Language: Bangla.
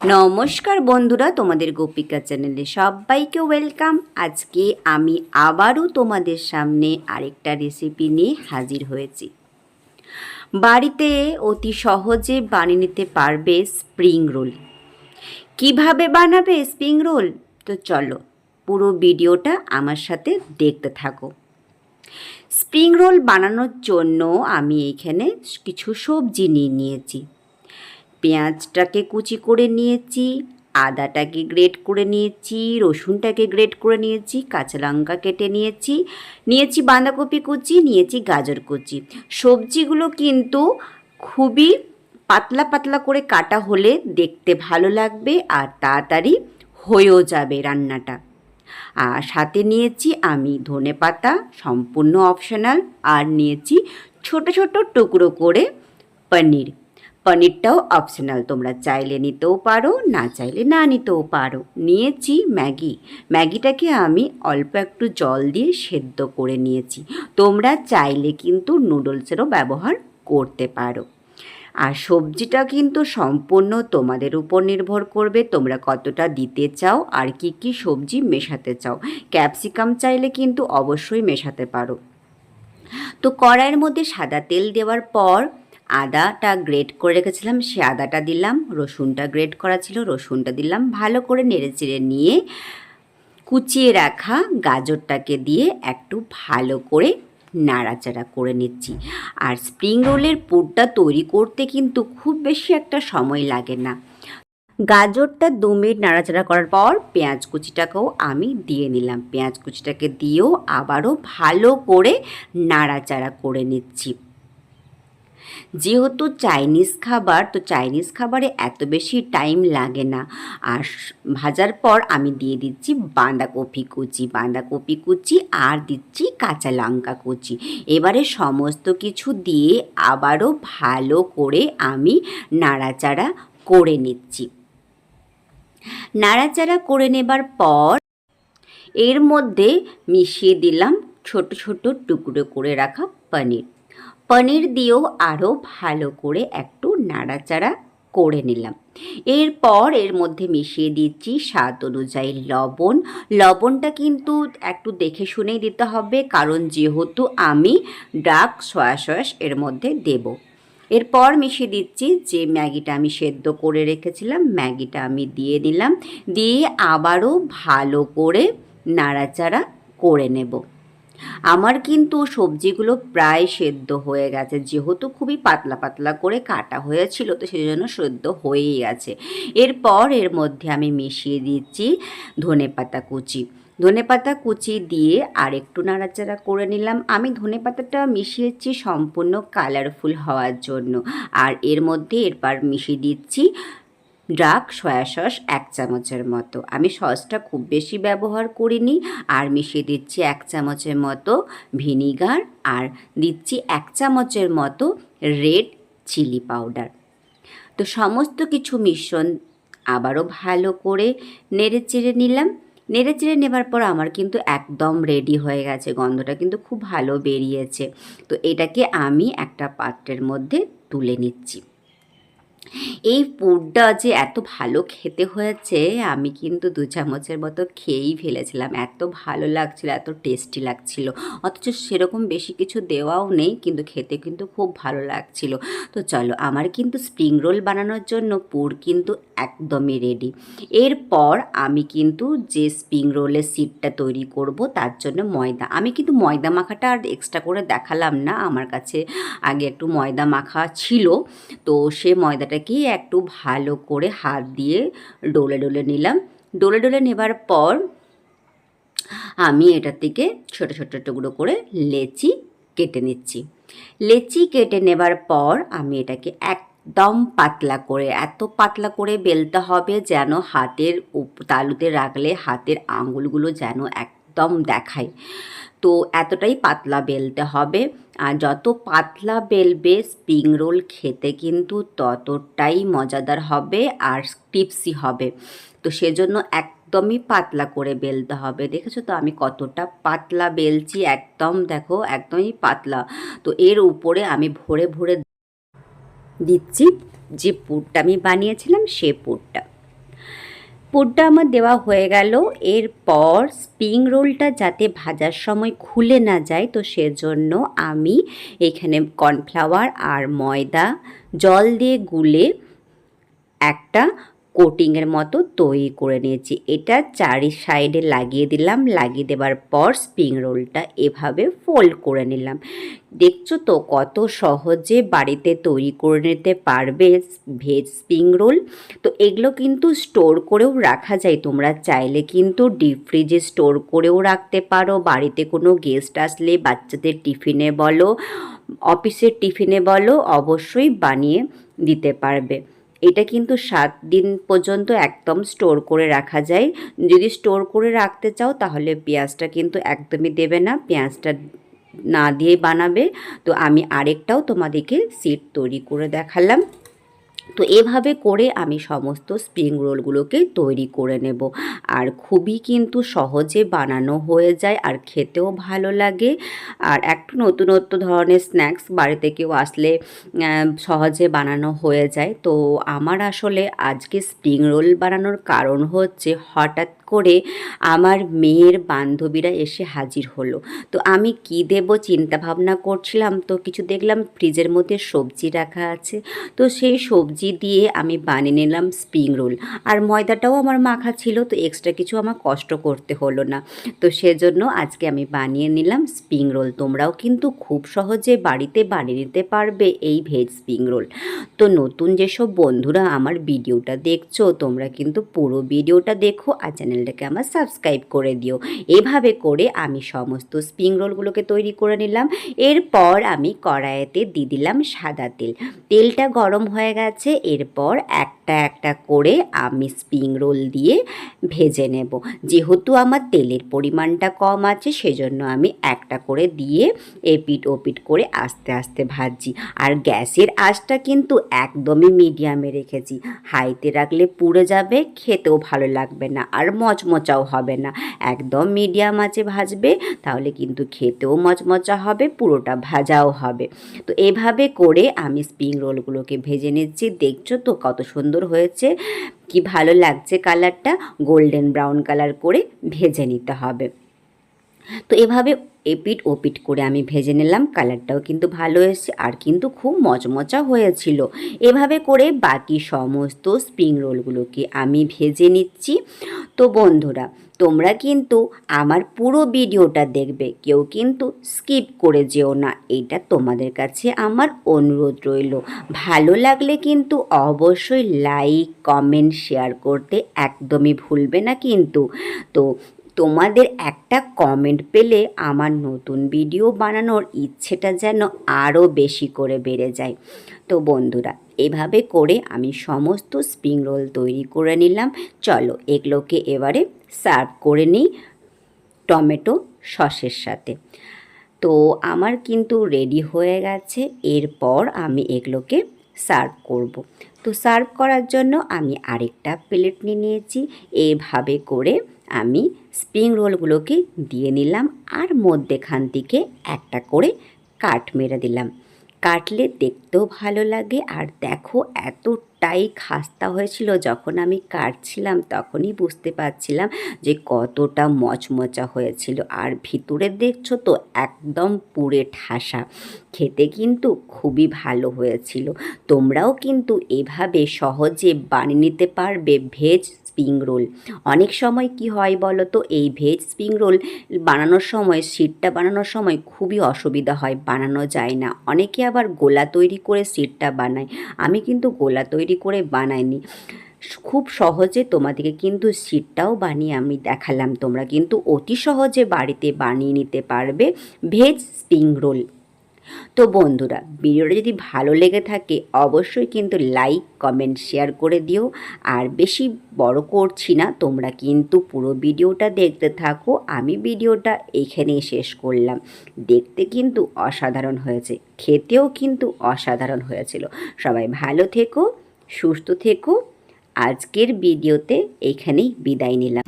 নমস্কার বন্ধুরা তোমাদের গোপিকা চ্যানেলে সবাইকে ওয়েলকাম। আজকে আমি আবারও তোমাদের সামনে আরেকটা রেসিপি নিয়ে হাজির হয়েছি। বাড়িতে অতি সহজে বানিয়ে নিতে পারবে স্প্রিং রোল কীভাবে বানাবে স্প্রিং রোল তো চলো পুরো ভিডিওটা আমার সাথে দেখতে থাকো। স্প্রিং রোল বানানোর জন্য আমি এখানে কিছু সবজি নিয়ে নিয়েছি। পেঁয়াজটাকে কুচি করে নিয়েছি, আদাটাকে গ্রেট করে নিয়েছি, রসুনটাকে গ্রেট করে নিয়েছি, কাঁচা লঙ্কা কেটে নিয়েছি নিয়েছি বাঁধাকপি কুচি, নিয়েছি গাজর কুচি। সবজিগুলো কিন্তু খুবই পাতলা পাতলা করে কাটা হলে দেখতে ভালো লাগবে আর তাড়াতাড়ি হয়েও যাবে রান্নাটা। আর সাথে নিয়েছি আমি ধনে পাতা, সম্পূর্ণ অপশনাল আর নিয়েছি ছোট ছোট টুকরো করে পনির। পনিরটাও অপশনাল তোমরা চাইলে নিতেও পারো, না চাইলে না নিতেও পারো। নিয়েছি ম্যাগি। ম্যাগিটাকে আমি অল্প একটু জল দিয়ে সেদ্ধ করে নিয়েছি। তোমরা চাইলে কিন্তু নুডলসেরও ব্যবহার করতে পারো। আর সবজিটা কিন্তু সম্পূর্ণ তোমাদের উপর নির্ভর করবে, তোমরা কতটা দিতে চাও আর কি কি সবজি মেশাতে চাও। ক্যাপসিকাম চাইলে কিন্তু অবশ্যই মেশাতে পারো। তো কড়াইয়ের মধ্যে সাদা তেল দেওয়ার পর আদাটা গ্রেট করে রেখেছিলাম, সে আদাটা দিলাম, রসুনটা গ্রেট করা ছিল, রসুনটা দিলাম, ভালো করে নেড়ে চেড়ে নিয়ে কুচিয়ে রাখা গাজরটাকে দিয়ে একটু ভালো করে নাড়াচাড়া করে নিচ্ছি। আর স্প্রিং রোলের পুরটা তৈরি করতে কিন্তু খুব বেশি একটা সময় লাগে না। গাজরটা দু মিনিট নাড়াচাড়া করার পর পেঁয়াজ কুচিটাকেও আমি দিয়ে নিলাম। পেঁয়াজ কুচিটাকে দিয়েও আবারও ভালো করে নাড়াচাড়া করে নিচ্ছি। যেহেতু চাইনিজ খাবার, তো চাইনিজ খাবারে এত বেশি টাইম লাগে না। আর ভাজার পর আমি দিয়ে দিচ্ছি বাঁধাকপি কুচি। বাঁধাকপি কুচি আর দিচ্ছি কাঁচা লঙ্কা কুচি। এবারে সমস্ত কিছু দিয়ে আবারও ভালো করে আমি নাড়াচাড়া করে নিচ্ছি। নাড়াচাড়া করে নেবার পর এর মধ্যে মিশিয়ে দিলাম ছোট ছোট টুকরো করে রাখা পনির। পনির দিয়েও আরও ভালো করে একটু নাড়াচাড়া করে নিলাম। এরপর এর মধ্যে মিশিয়ে দিচ্ছি স্বাদ অনুযায়ী লবণ। লবণটা কিন্তু একটু দেখে শুনেই দিতে হবে, কারণ যেহেতু আমি ডার্ক সয়া সস এর মধ্যে দেব। এরপর মিশিয়ে দিচ্ছি যে ম্যাগিটা আমি সেদ্ধ করে রেখেছিলাম, ম্যাগিটা আমি দিয়ে দিলাম। দিয়ে আবারও ভালো করে নাড়াচাড়া করে নেব। আমার কিন্তু সবজিগুলো প্রায় সেদ্ধ হয়ে গেছে। যেহেতু খুবই পাতলা পাতলা করে কাটা হয়েছিল, তো সেই জন্য সেদ্ধ হয়েই গেছে। এরপর এর মধ্যে আমি মিশিয়ে দিচ্ছি ধনে পাতা কুচি। ধনে পাতা কুচি দিয়ে আর একটু নাড়াচাড়া করে নিলাম। আমি ধনে পাতাটা মিশিয়েছি সম্পূর্ণ কালারফুল হওয়ার জন্য। আর এর মধ্যে এরপর মিশিয়ে দিচ্ছি ডার্ক সয়া সস এক চামচের মতো। আমি সসটা খুব বেশি ব্যবহার করিনি, আর মিশিয়ে দিচ্ছি এক চামচের মতো ভিনিগার, আর দিচ্ছি এক চামচের মতো রেড চিলি পাউডার। তো সমস্ত কিছু মিশ্রণ আবারও ভালো করে নেড়ে চেড়ে নিলাম। নেড়ে চেড়ে নেবার পর আমার কিন্তু একদম রেডি হয়ে গেছে, গন্ধটা কিন্তু খুব ভালো বেরিয়েছে। তো এটাকে আমি একটা পাত্রের মধ্যে তুলে নিচ্ছি। এই পুরটা যে এত ভালো খেতে হয়েছে, আমি কিন্তু দু চামচের মতো খেয়েই ফেলেছিলাম। এত ভালো লাগছিল, এত টেস্টি লাগছিল। অথচ সেরকম বেশি কিছু দেওয়াও নেই, কিন্তু খেতে কিন্তু খুব ভালো লাগছিল। তো চলো, আমার কিন্তু স্প্রিং রোল বানানোর জন্য পুর কিন্তু একদমই রেডি এরপর আমি কিন্তু যে স্প্রিং রোলের সিটটা তৈরি করব, তার জন্য ময়দা। আমি কিন্তু ময়দা মাখাটা আর এক্সট্রা করে দেখালাম না। আমার কাছে আগে একটু ময়দা মাখা ছিল, তো সে ময়দাটাকে একটু ভালো করে হাত দিয়ে ডলে ডলে নিলাম। ডলে ডলে নেবার পর আমি এটা থেকে ছোট ছোট টুকরো করে লেচি কেটে নিচ্ছি। লেচি কেটে নেবার পর আমি এটাকে একদম পাতলা করে, এত পাতলা করে বেলতে হবে যেন হাতের তালুতে রাখলে হাতের আঙুলগুলো যেন একদম দেখায় তো এতটাই পাতলা বেলতে হবে। আর যত পাতলা বেলবে স্প্রিং রোল খেতে কিন্তু ততটাই মজাদার হবে আর টিপসি হবে। তো সেজন্য একদমই পাতলা করে বেলতে হবে। দেখেছ তো আমি কতটা পাতলা বেলছি? একদম দেখো, একদমই পাতলা। তো এর উপরে আমি ভরে ভরে দিচ্ছি। যে পুরটা আমি বানিয়েছিলাম সে পুরটা। পুরটা আমার দেওয়া হয়ে গেল। এরপর স্প্রিং রোলটা যাতে ভাজার সময় খুলে না যায়, তো সেজন্য আমি এখানে কর্নফ্লাওয়ার আর ময়দা জল দিয়ে গুলে একটা কোটিংয়ের মতো তৈরি করে নিয়েছি। এটা চারি সাইডে লাগিয়ে দিলাম। লাগিয়ে দেওয়ার পর স্প্রিং রোলটা এভাবে ফোল্ড করে নিলাম। দেখছ তো কত সহজে বাড়িতে তৈরি করে নিতে পারবে ভেজ স্প্রিং রোল। তো এগুলো কিন্তু স্টোর করেও রাখা যায়। তোমরা চাইলে কিন্তু ডিপ ফ্রিজে স্টোর করেও রাখতে পারো। বাড়িতে কোনো গেস্ট আসলে বাচ্চাদের টিফিনে বলো, অফিসের টিফিনে বলো, অবশ্যই বানিয়ে দিতে পারবে। এটা কিন্তু সাত দিন পর্যন্ত একদম স্টোর করে রাখা যায়। যদি স্টোর করে রাখতে চাও তাহলে পেঁয়াজটা কিন্তু একদমই দেবে না, পেঁয়াজটা না দিয়ে বানাবে। তো আমি আরেকটাও তোমাদেরকে সিট তৈরি করে দেখালাম। তো এভাবে করে আমি সমস্ত স্প্রিং রোলগুলোকে তৈরি করে নেব। আর খুবই কিন্তু সহজে বানানো হয়ে যায় আর খেতেও ভালো লাগে। আর একটু নতুনত্ব ধরনের স্ন্যাক্স বাড়িতে কেউ আসলে সহজে বানানো হয়ে যায়। তো আমার আসলে আজকে স্প্রিং রোল বানানোর কারণ হচ্ছে হঠাৎ করে আমার মেয়ের বান্ধবীরা এসে হাজির হলো। তো আমি কি দেব চিন্তা ভাবনা করছিলাম, তো কিছু দেখলাম ফ্রিজের মধ্যে সবজি রাখা আছে। তো সেই সবজি দিয়ে আমি বানিয়ে নিলাম স্প্রিং রোল। আর ময়দাটাও আমার মাখা ছিল, তো এক্সট্রা কিছু আমার কষ্ট করতে হলো না। তো সেজন্য আজকে আমি বানিয়ে নিলাম স্প্রিং রোল। তোমরাও কিন্তু খুব সহজে বাড়িতে বানিয়ে নিতে পারবে এই ভেজ স্প্রিং রোল। তো নতুন যেসব বন্ধুরা আমার ভিডিওটা দেখছ, তোমরা কিন্তু পুরো ভিডিওটা দেখো আর চ্যানেলটাকে আমার সাবস্ক্রাইব করে দিও। এভাবে করে আমি সমস্ত স্প্রিং রোলগুলোকে তৈরি করে নিলাম। এরপর আমি কড়াইতে দিয়ে দিলাম সাদা তেল। তেলটা গরম হয়ে গেছে। এরপর একটা একটা করে আমি স্প্রিং রোল দিয়ে ভেজে নেব। যেহেতু আমার তেলের পরিমাণটা কম আছে, সেজন্য আমি একটা করে দিয়ে এপিট ওপিট করে আস্তে আস্তে ভাজছি। আর গ্যাসের আঁচটা কিন্তু একদমই মিডিয়ামে রেখেছি। হাইতে রাখলে পুড়ে যাবে, খেতেও ভালো লাগবে না, আর মচমচাও হবে না। একদম মিডিয়াম আছে ভাজবে, তাহলে কিন্তু খেতেও মচমচা হবে, পুরোটা ভাজাও হবে। তো এভাবে করে আমি স্প্রিং রোলগুলোকে ভেজে নিচ্ছি। দেখছ তো কত সুন্দর হয়েছে। কি ভালো লাগছে কালারটা গোল্ডেন ব্রাউন কালার করে ভেজে নিতে হবে। তো এভাবে এপিট ওপিট করে আমি ভেজে নিলাম। কালারটাও কিন্তু ভালো এসেছে আর কিন্তু খুব মচমচা হয়েছিল। এভাবে করে বাকি সমস্ত স্প্রিং রোলগুলোকে আমি ভেজে নিচ্ছি। তো বন্ধুরা, তোমরা কিন্তু আমার পুরো ভিডিওটা দেখবে। কেউ কিন্তু স্কিপ করে যেও না। এটা তোমাদের কাছে আমার অনুরোধ রইল। ভালো লাগলে কিন্তু অবশ্যই লাইক, কমেন্ট, শেয়ার করতে একদমই ভুলবে না কিন্তু। তো তোমাদের একটা কমেন্ট পেলে আমার নতুন ভিডিও বানানোর ইচ্ছেটা যেন আরও বেশি করে বেড়ে যায়। তো বন্ধুরা, এভাবে করে আমি সমস্ত স্প্রিং রোল তৈরি করে নিলাম। চলো এগুলোকে এবারে সার্ভ করে নিই টমেটো সসের সাথে। তো আমার কিন্তু রেডি হয়ে গেছে, এরপর আমি এগুলোকে সার্ভ করব। তো সার্ভ করার জন্য আমি আরেকটা প্লেট নিয়ে নিয়েছি। এভাবে করে আমি স্প্রিং রোলগুলোকে দিয়ে নিলাম আর মধ্যেখান থেকে একটা করে কাট মেরে দিলাম। কাটলে দেখতেও ভালো লাগে আর দেখো এতটাই খাস্তা হয়েছিল যখন আমি কাটছিলাম তখনই বুঝতে পারছিলাম যে কতটা মচমচা হয়েছিল। আর ভিতরে দেখছ তো একদম পুরে ঠাসা। খেতে কিন্তু খুবই ভালো হয়েছিল। তোমরাও কিন্তু এভাবে সহজে বানিয়ে নিতে পারবে ভেজ স্প্রিং রোল অনেক সময় কি হয় বলো তো, এই ভেজ স্প্রিং রোল বানানোর সময় সিটটা বানানোর সময় খুবই অসুবিধা হয়, বানানো যায় না। অনেকে আবার গোলা তৈরি করে সিটটা বানায়। আমি কিন্তু গোলা তৈরি করে বানাইনি। খুব সহজে তোমাদেরকে কিন্তু সিটটাও বানিয়ে আমি দেখালাম। তোমরা কিন্তু অতি সহজে বাড়িতে বানিয়ে নিতে পারবে ভেজ স্প্রিং রোল তো বন্ধুরা, ভিডিওটা যদি ভালো লেগে থাকে, অবশ্যই কিন্তু লাইক কমেন্ট শেয়ার করে দিও। আর বেশি বড় করছি না, তোমরা কিন্তু পুরো ভিডিওটা দেখতে থাকো। আমি ভিডিওটা এইখানেই শেষ করলাম। দেখতে কিন্তু অসাধারণ হয়েছে, খেতেও কিন্তু অসাধারণ হয়েছিল। সবাই ভালো থেকো, সুস্থ থেকো। আজকের ভিডিওতে এখানেই বিদায় নিলাম।